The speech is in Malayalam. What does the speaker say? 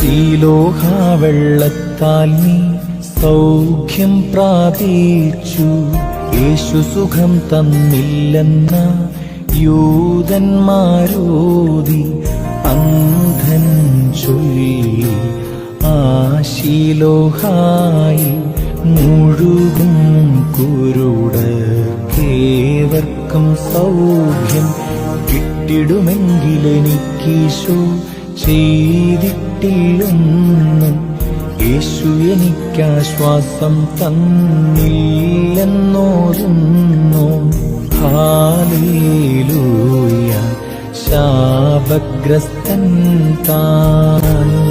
ശീലോഹ വെള്ളത്താൽ നീ സൗഖ്യം പ്രാപിച്ചു. യേശു സുഖം തന്നില്ലെന്ന യൂതന്മാരോതി അന്ധൻ ചൊല്ലി ആശീലോഹായി മുഴുകും കുരുടേവർക്കും സൗഖ്യം കിട്ടിടുമെങ്കിലെനിക്കീശോ ചെയ്തിട്ടില്ലെന്നും യേശു എനിക്കാശ്വാസം തന്നില്ലെന്നോരുന്നു. ഹാലേലൂയ ശാപഗ്രസ്തൻ താൻ.